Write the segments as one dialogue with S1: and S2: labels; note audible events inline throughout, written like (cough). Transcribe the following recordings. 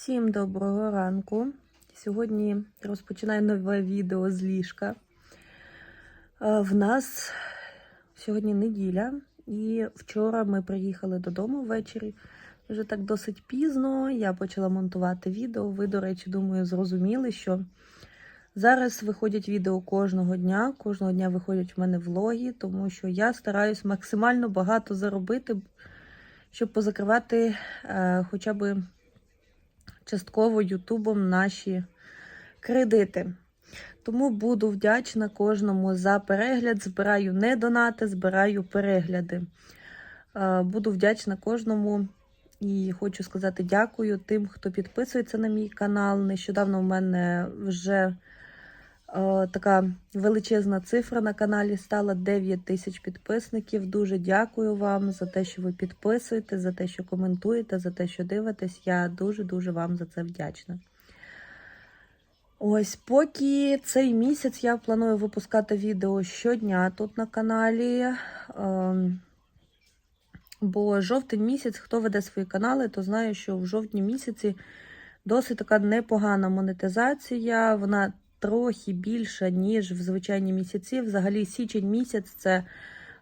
S1: Всім доброго ранку. Сьогодні розпочинаю нове відео з ліжка. Е, В нас сьогодні неділя, і вчора ми приїхали додому ввечері. Вже так досить пізно. Я почала монтувати відео. Ви, до речі, думаю, зрозуміли, що зараз виходять відео кожного дня. Кожного дня виходять в мене влоги, тому що я стараюсь максимально багато заробити, щоб позакривати е, хоча б частково Ютубом наші кредити. Тому буду вдячна кожному за перегляд. Збираю не донати, збираю перегляди. Е, Буду вдячна кожному і хочу сказати дякую тим, хто підписується на мій канал. Нещодавно в мене вже така величезна цифра на каналі стала 9 тисяч підписників. Дуже дякую вам за те, що ви підписуєте, за те, що коментуєте, за те, що дивитесь. Я дуже-дуже вам за це вдячна. Ось, поки цей місяць я планую випускати відео щодня тут на каналі. Ем, Бо жовтень місяць, хто веде свої канали, то знає, що в жовтні місяці досить така непогана монетизація. Вона трохи більша, ніж в звичайні місяці. Взагалі, січень місяць це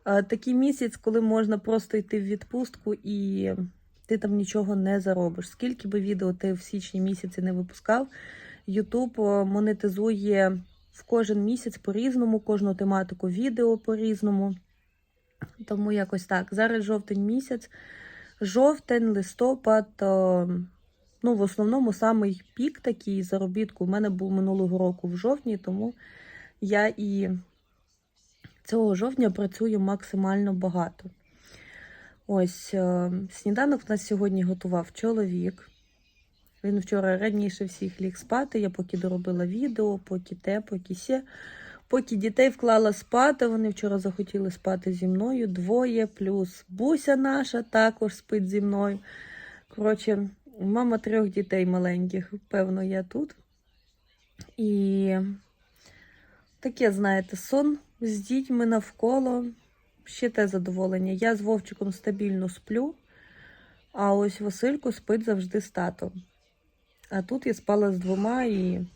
S1: е, такий місяць, коли можна просто йти в відпустку і ти там нічого не заробиш. Скільки би відео ти в січні місяці не випускав, Ютуб е, монетизує в кожен місяць по-різному, кожну тематику відео по-різному. Тому якось так. Зараз жовтень місяць, жовтень, листопад. Ну, в основному самий пік такий заробітку у мене був минулого року в жовтні, тому я і цього жовтня працюю максимально багато. Ось е, сніданок в нас сьогодні готував чоловік. Він вчора раніше всіх ліг спати. Я поки доробила відео, поки те, поки сє. Поки дітей вклала спати, вони вчора захотіли спати зі мною. Двоє, плюс буся наша також спить зі мною. Коротше, мама трьох дітей маленьких, певно, я тут. І таке, знаєте, сон з дітьми навколо. Ще те задоволення. Я з Вовчиком стабільно сплю, а ось Василько спить завжди з татом. А тут я спала з двома і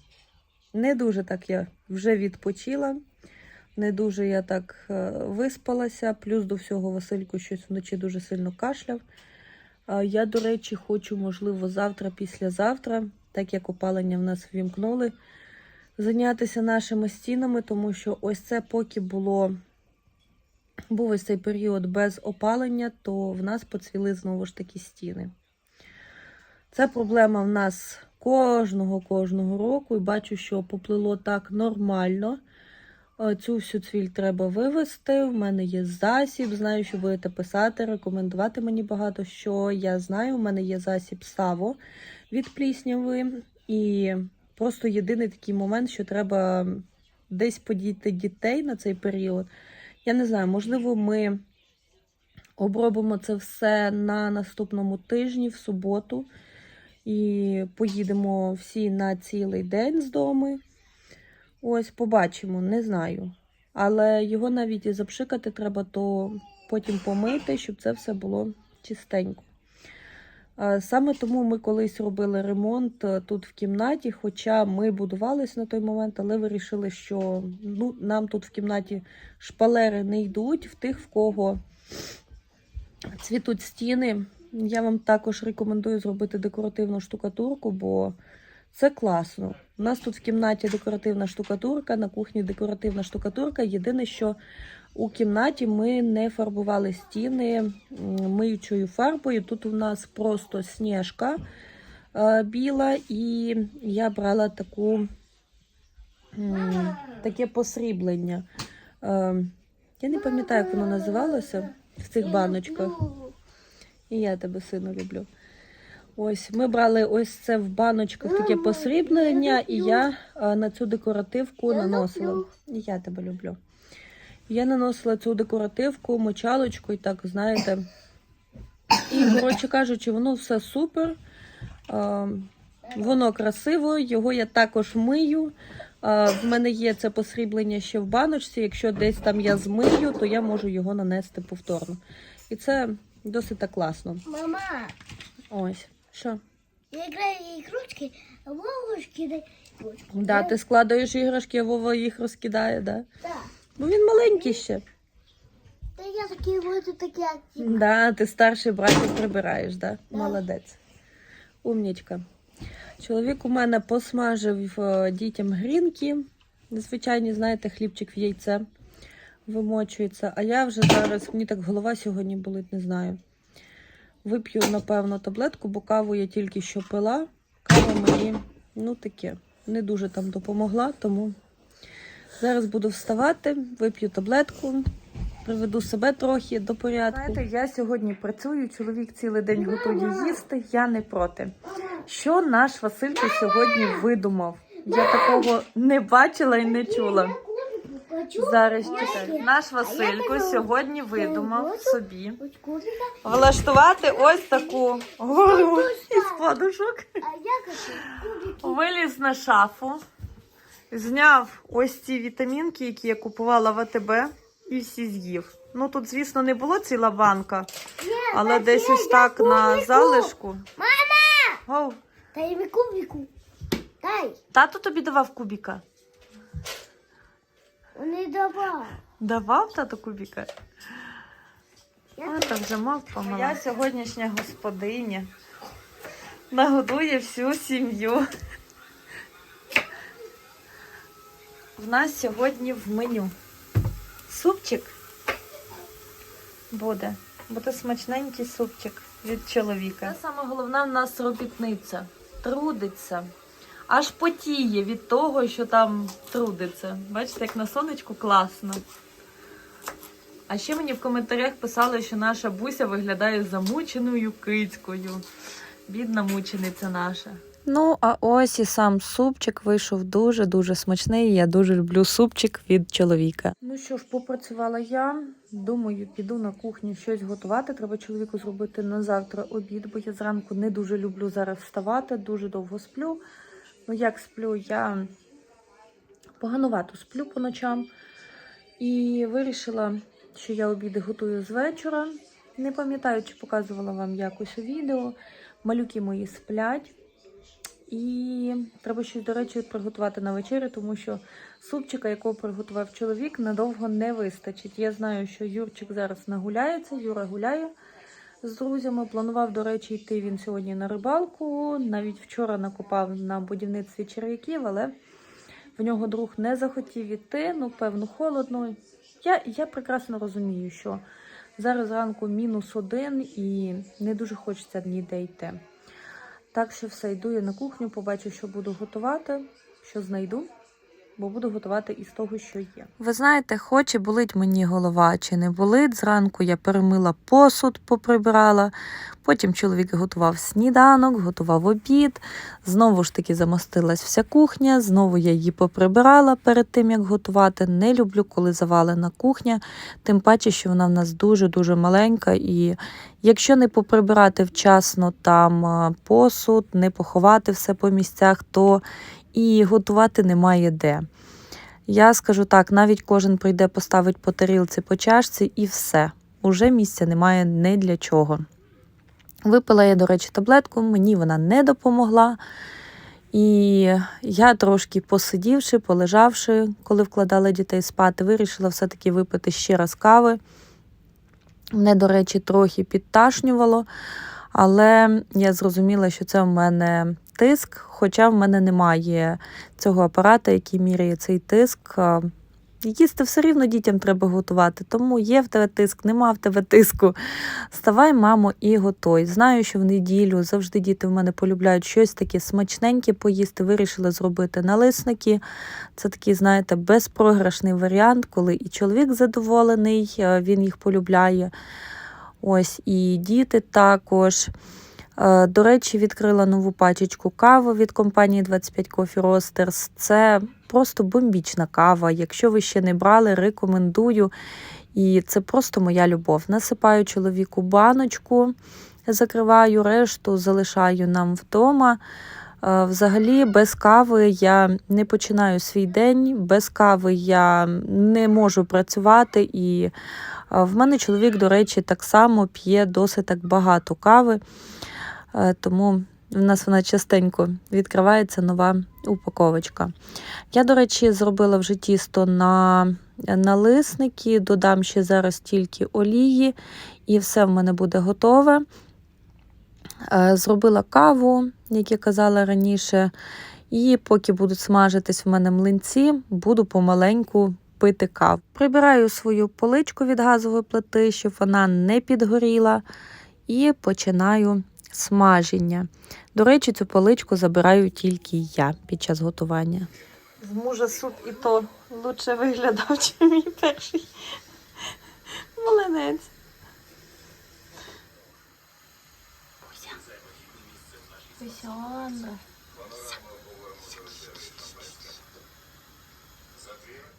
S1: не дуже так я вже відпочила, не дуже я так е, виспалася. Плюс до всього Василько щось вночі дуже сильно кашляв. Я, до речі, хочу, можливо, завтра, післязавтра, так як опалення в нас ввімкнули, зайнятися нашими стінами, тому що ось це поки було. Був ось цей період без опалення, то в нас поцвіли знову ж таки стіни. Це проблема в нас кожного кожного року. І бачу, що поплило так нормально. Е, Цю всю цвіль треба вивести. В мене є засіб. Знаю, що будете писати, рекомендувати мені багато що я знаю. У мене є засіб Саво від плісняви. І просто єдиний такий момент, що треба десь подіти дітей на цей період. Я не знаю, можливо, ми обробимо це все на наступному тижні, в суботу. І поїдемо всі на цілий день з дому. Ось, побачимо, не знаю. Але його навіть і запшикати треба, то потім помити, щоб це все було чистенько. Е, Саме тому ми колись робили ремонт е, тут в кімнаті, хоча ми будувалися на той момент, але вирішили, що ну, нам тут в кімнаті шпалери не йдуть в тих, в кого цвітуть стіни. Я вам також рекомендую зробити декоративну штукатурку, бо це класно. У нас тут в кімнаті декоративна штукатурка, на кухні декоративна штукатурка. Єдине, що у кімнаті ми не фарбували стіни миючою фарбою. Тут у нас просто сніжка е, біла, і я брала таку, таке посріблення. Е, я не пам'ятаю, як воно називалося в цих баночках. І я тебе сину люблю. Ось ми брали ось це в баночках таке посріблення, і я е, на цю декоративку наносила. І я тебе люблю. Я наносила цю декоративку, мочалочку, і так, знаєте. І, коротше кажучи, воно все супер. Е, Воно красиво, його я також мию. Е, В мене є це посріблення ще в баночці. Якщо десь там я змию, то я можу його нанести повторно. І це досить так класно.
S2: Мама,
S1: Ось, що?
S2: Я играю в игрушки, а Вова кидает игрушки.
S1: Да, ти складаєш іграшки, а Вова їх розкидає, да?
S2: Да.
S1: Бо він маленький ще.
S2: Да я такие буду такие активные.
S1: Да, ти старший братик прибираєш, да? Молодець. Умнічка. Чоловік у мене посмажив е, дітям грінки. Звичайні, знаєте, хлібчик в яйце вимочується. А я вже зараз, мені так голова сьогодні болить, не знаю. Вип'ю, напевно, таблетку, бо каву я тільки що пила. Кава мені, ну таке, не дуже там допомогла, тому зараз буду вставати, вип'ю таблетку, приведу себе трохи до порядку. Знаєте, я сьогодні працюю, чоловік цілий день готує їсти, я не проти. Що наш Василько сьогодні видумав? Я такого не бачила і не чула. Зараз
S2: Я ще-
S1: Наш Василько сьогодні видумав собі влаштувати ось таку гору із подушок.
S2: я.
S1: Виліз на шафу, зняв ось ці вітамінки, які я купувала в АТБ, і всі з'їв. Ну тут, звісно, не було ціла банка, але десь ось так на залишку.
S2: Мама! Дай мне кубику. Дай.
S1: тато тобі давав кубіка.
S2: Он не давал.
S1: Давав тато кубіка?
S2: Я
S1: А, вже мав Моя сьогоднішня господиня нагодує всю сім'ю. В нас сьогодні в меню супчик буде. Буде смачненький супчик від чоловіка. Це саме головне в нас робітниця. Трудиться. Аж потіє від того, що там трудиться. Бачите, як на сонечку класно. А ще мені в коментарях писали, що наша буся виглядає замученою кицькою. Бідна мучениця наша. Ну, а ось і сам супчик вийшов дуже-дуже смачний. Я дуже люблю супчик від чоловіка. Ну що ж, попрацювала я. Думаю, піду на кухню щось готувати. Треба чоловіку зробити на завтра обід, бо я зранку не дуже люблю зараз вставати, дуже довго сплю. Ну, як сплю, я поганувато сплю по ночам. І вирішила, що я обіди готую з вечора. Не пам'ятаю, чи показувала вам якось у відео. Малюки мої сплять. І треба щось, до речі, приготувати на вечерю, тому що супчика, якого приготував чоловік, надовго не вистачить. Я знаю, що Юрчик зараз нагуляється, Юра гуляє з друзями. Планував, до речі, йти він сьогодні на рибалку. Навіть вчора накопав на будівництві черв'яків, але в нього друг не захотів іти, ну, певно, холодно. Я, я прекрасно розумію, що зараз зранку мінус один і не дуже хочеться ніде йти. Так що все, йду я на кухню, побачу, що буду готувати, що знайду, бо буду готувати із того, що є. Ви знаєте, хоч і болить мені голова, чи не болить. Зранку я перемила посуд, поприбирала. Потім чоловік готував сніданок, готував обід. Знову ж таки замостилась вся кухня. Знову я її поприбирала перед тим, як готувати. Не люблю, коли завалена кухня, тим паче, що вона в нас дуже-дуже маленька. І якщо не поприбирати вчасно там посуд, не поховати все по місцях, то і готувати немає де. Я скажу так, навіть кожен прийде, поставить по тарілці, по чашці і все. Уже місця немає не для чого. Випила я, до речі, таблетку, мені вона не допомогла. І я трошки посидівши, полежавши, коли вкладала дітей спати, вирішила все-таки випити ще раз кави. Мене, до речі, трохи підташнювало, але я зрозуміла, що це в мене тиск, хоча в мене немає цього апарата, який міряє цей тиск. Їсти все рівно дітям треба готувати, тому є в тебе тиск, нема в тебе тиску. Ставай, мамо, і готуй. Знаю, що в неділю завжди діти в мене полюбляють щось таке смачненьке поїсти. Вирішили зробити налисники. Це такий, знаєте, безпрограшний варіант, коли і чоловік задоволений, він їх полюбляє. Ось і діти також. Е, До речі, відкрила нову пачечку кави від компанії 25 Coffee Roasters. Це просто бомбічна кава. Якщо ви ще не брали, рекомендую. І це просто моя любов. Насипаю чоловіку баночку, закриваю решту, залишаю нам вдома. Е, Взагалі, без кави я не починаю свій день, без кави я не можу працювати. І е, в мене чоловік, до речі, так само п'є досить так багато кави. Е, Тому
S3: в нас вона частенько відкривається нова упаковочка. Я, до речі, зробила вже тісто на налисники, додам ще зараз тільки олії, і все в мене буде готове. Е, Зробила каву, як я казала раніше. І поки будуть смажитись в мене млинці, буду помаленьку пити каву. Прибираю свою поличку від газової плити, щоб вона не підгоріла, і починаю смаження. До речі, цю поличку забираю тільки я під час готування. З мужа суп і то лучше виглядав, (laughs) ніж мій перший. Молодець.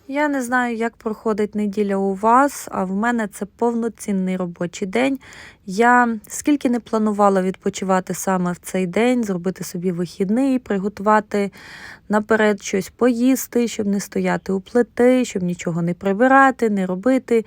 S3: Я не знаю, як проходить неділя у вас, а в мене це повноцінний робочий день. Я скільки не планувала відпочивати саме в цей день, зробити собі вихідний, приготувати наперед щось поїсти, щоб не стояти у плити, щоб нічого не прибирати, не робити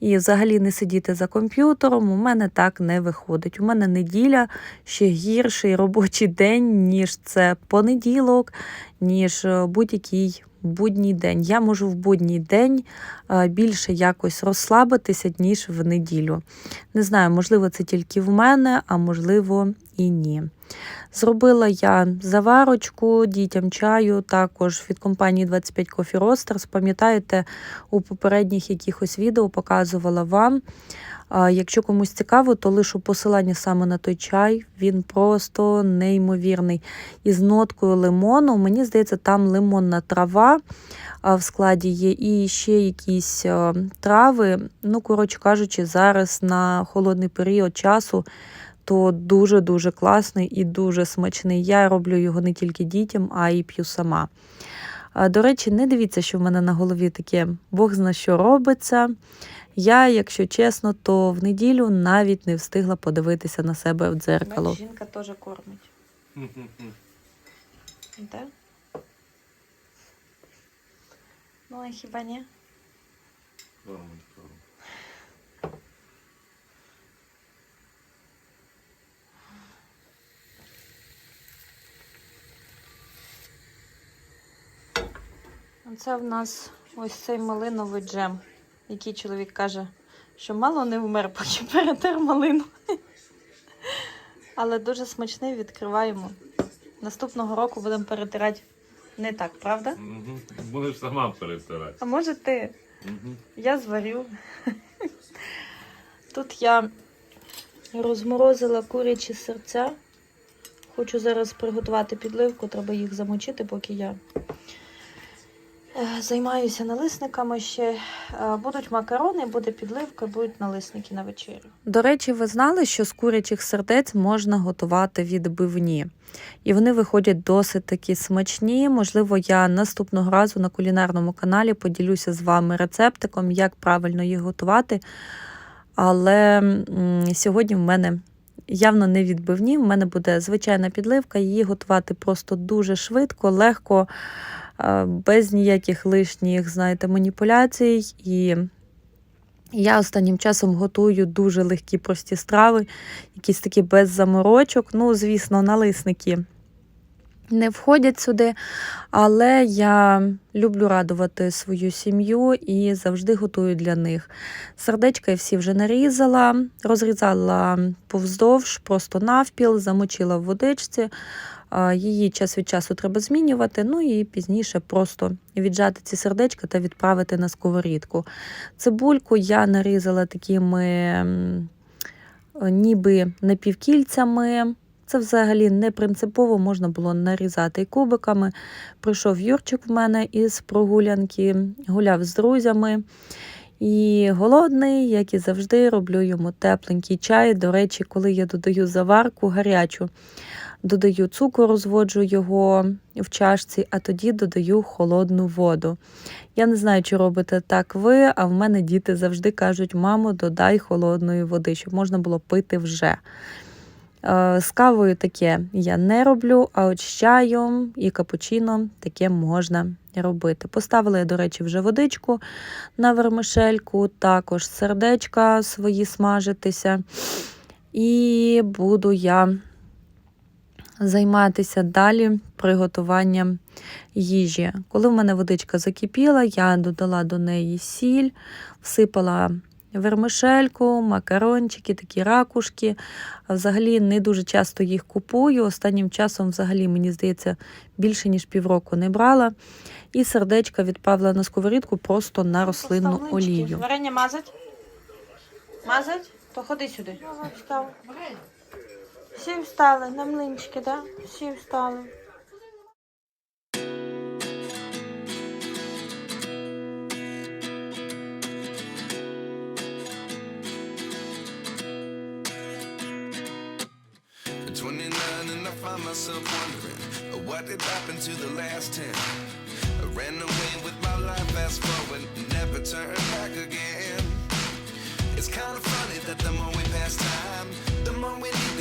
S3: і взагалі не сидіти за комп'ютером. У мене так не виходить. У мене неділя ще гірший робочий день, ніж це понеділок, ніж е, будь-який будній день. Я можу в будній день е, більше якось розслабитися, ніж в неділю. Не знаю, можливо, це тільки в мене, а можливо і ні. Зробила я заварочку дітям чаю, також від компанії 25 Coffee Roasters. Пам'ятаєте, у попередніх якихось відео показувала вам. Якщо комусь цікаво, то лишу посилання саме на той чай. Він просто неймовірний. Із ноткою лимону. Мені здається, там лимонна трава в складі є, і ще якісь трави. Ну, коротше кажучи, зараз на холодний період часу. То дуже-дуже класний і дуже смачний. Я роблю його не тільки дітям, а й п'ю сама. До речі, не дивіться, що в мене на голові таке Бог зна що робиться. Я, якщо чесно, то в неділю навіть не встигла подивитися на себе в дзеркало. Жінка теж кормить. Да? Ну, а хіба ні? Це в нас ось цей малиновий джем, який чоловік каже, що мало не вмер, поки (laughs) перетер малину. Але дуже смачний, відкриваємо. Наступного року будемо перетирати не так, правда?
S4: Угу. Будеш сама перетирати.
S3: А може ти?
S4: Угу.
S3: Я зварю. Тут я розморозила курячі серця. Хочу зараз приготувати підливку, треба їх замочити, поки я займаюся налисниками ще. Е, Будуть макарони, буде підливка, будуть налисники на вечерю. До речі, ви знали, що з курячих сердець можна готувати відбивні. І вони виходять досить такі смачні. Можливо, я наступного разу на кулінарному каналі поділюся з вами рецептиком, як правильно їх готувати. Але сьогодні в мене явно не відбивні. В мене буде звичайна підливка, її готувати просто дуже швидко, легко, е, без ніяких лишніх, знаєте, маніпуляцій. І я останнім часом готую дуже легкі прості страви, якісь такі без заморочок. Ну, звісно, налисники не входять сюди, але я люблю радувати свою сім'ю і завжди готую для них. Сердечка я всі вже нарізала, розрізала повздовж, просто навпіл, замочила в водичці. Її час від часу треба змінювати, ну і пізніше просто віджати ці сердечка та відправити на сковорідку. Цибульку я нарізала такими ніби напівкільцями. Це взагалі не принципово можна було нарізати і кубиками. Прийшов Юрчик в мене із прогулянки, гуляв з друзями. І голодний, як і завжди, роблю йому тепленький чай. До речі, коли я додаю заварку гарячу, додаю цукор, розводжу його в чашці, а тоді додаю холодну воду. Я не знаю, чи робите так ви, а в мене діти завжди кажуть: мамо, додай холодної води, щоб можна було пити вже. Е, З кавою таке я не роблю, а от з чаєм і капучино таке можна робити. Поставила я, до речі, вже водичку на вермишельку, також сердечка свої смажитися. І буду я займатися далі приготуванням їжі. Коли в мене водичка закипіла, я додала до неї сіль, всипала вермишельку, макарончики, такі ракушки. Взагалі не дуже часто їх купую. Останнім часом, взагалі, мені здається, більше ніж півроку не брала. І сердечка відправила на сковорідку просто на рослинну олію. Варення мазать? Мазать? То ходи сюди. Встав. Всі встали на млинчики, так? Да? Всі встали.
S5: At 29 and I find myself wondering uh, what did happen to the last 10. I ran away with my life, fast forward, never turn back again. It's kind of funny that the more we pass time,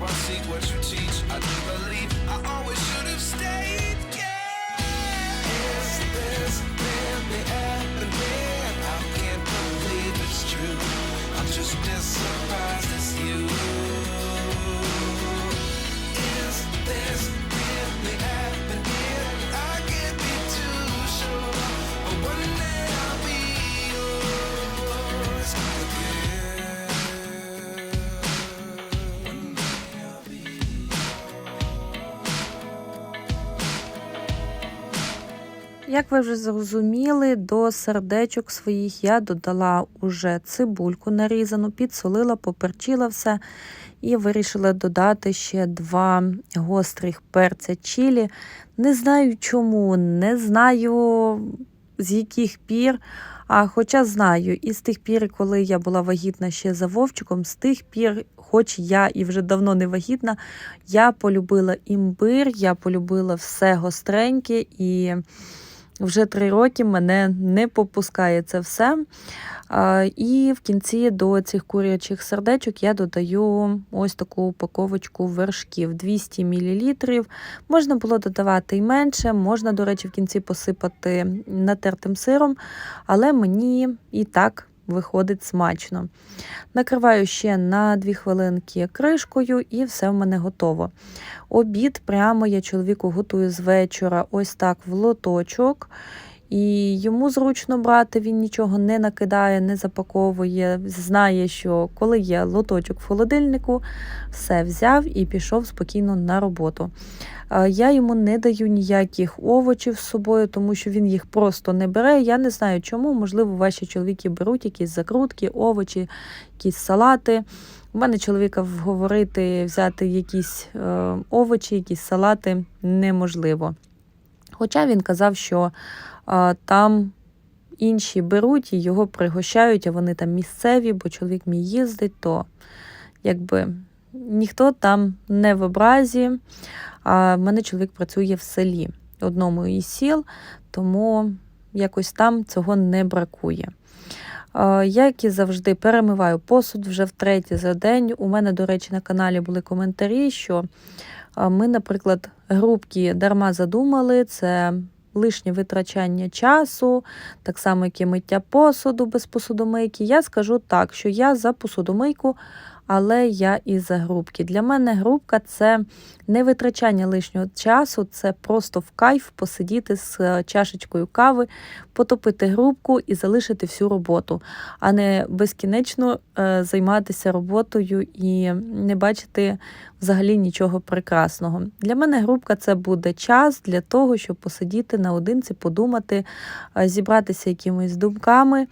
S5: I see what you teach. I do believe I always should have stayed.
S3: Як ви вже зрозуміли, до сердечок своїх я додала уже цибульку нарізану, підсолила, поперчила все і вирішила додати ще два гострих перця чилі. Не знаю чому, не знаю з яких пір. А хоча знаю, і з тих пір, коли я була вагітна ще за Вовчиком, з тих пір, хоч я і вже давно не вагітна, я полюбила імбир, я полюбила все гостреньке і вже три роки мене не попускає це все. І в кінці до цих курячих сердечок я додаю ось таку упаковочку вершків 200 мл. Можна було додавати і менше, можна, до речі, в кінці посипати натертим сиром, але мені і так виходить смачно. Накриваю ще на 2 хвилинки кришкою, і все в мене готово. Обід прямо я чоловіку готую з вечора, ось так в лоточок. І йому зручно брати, він нічого не накидає, не запаковує. Знає, що коли є лоточок в холодильнику, все взяв і пішов спокійно на роботу. Е, Я йому не даю ніяких овочів з собою, тому що він їх просто не бере. Я не знаю чому. Можливо, ваші чоловіки беруть якісь закрутки, овочі, якісь салати. У мене чоловіка вговорити взяти якісь е, овочі, якісь салати неможливо. Хоча він казав, що е, там інші беруть і його пригощають, а вони там місцеві, бо чоловік мій їздить, то якби ніхто там не в образі. А в мене чоловік працює в селі, одному із сіл, тому якось там цього не бракує. Як і завжди, перемиваю посуд вже втретє за день. У мене, до речі, на каналі були коментарі, що ми, наприклад, грубки дарма задумали, це лишнє витрачання часу, так само, як і миття посуду без посудомийки. Я скажу так, що я за посудомийку але я із грубки. Для мене грубка це не витрачання лишнього часу, це просто в кайф посидіти з е, чашечкою кави, потопити грубку і залишити всю роботу, а не безкінечно е, займатися роботою і не бачити взагалі нічого прекрасного. Для мене грубка це буде час для того, щоб посидіти наодинці, подумати, е, зібратися якимись думками.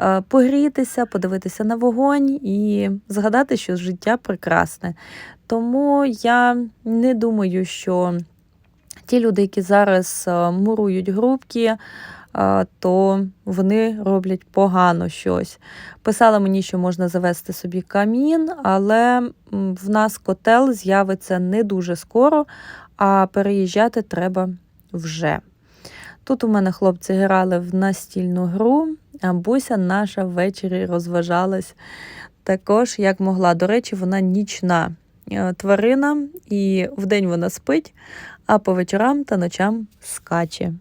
S3: Е, Погрітися, подивитися на вогонь і згадати, що життя прекрасне. Тому я не думаю, що ті люди, які зараз е, мурують грубки, е, то вони роблять погано щось. Писала мені, що можна завести собі камін, але в нас котел з'явиться не дуже скоро, а переїжджати треба вже. Тут у мене хлопці грали в настільну гру, а Буся наша ввечері розважалась також, як могла. До речі, вона нічна е, тварина, і вдень вона спить, а по вечорам та ночам скаче.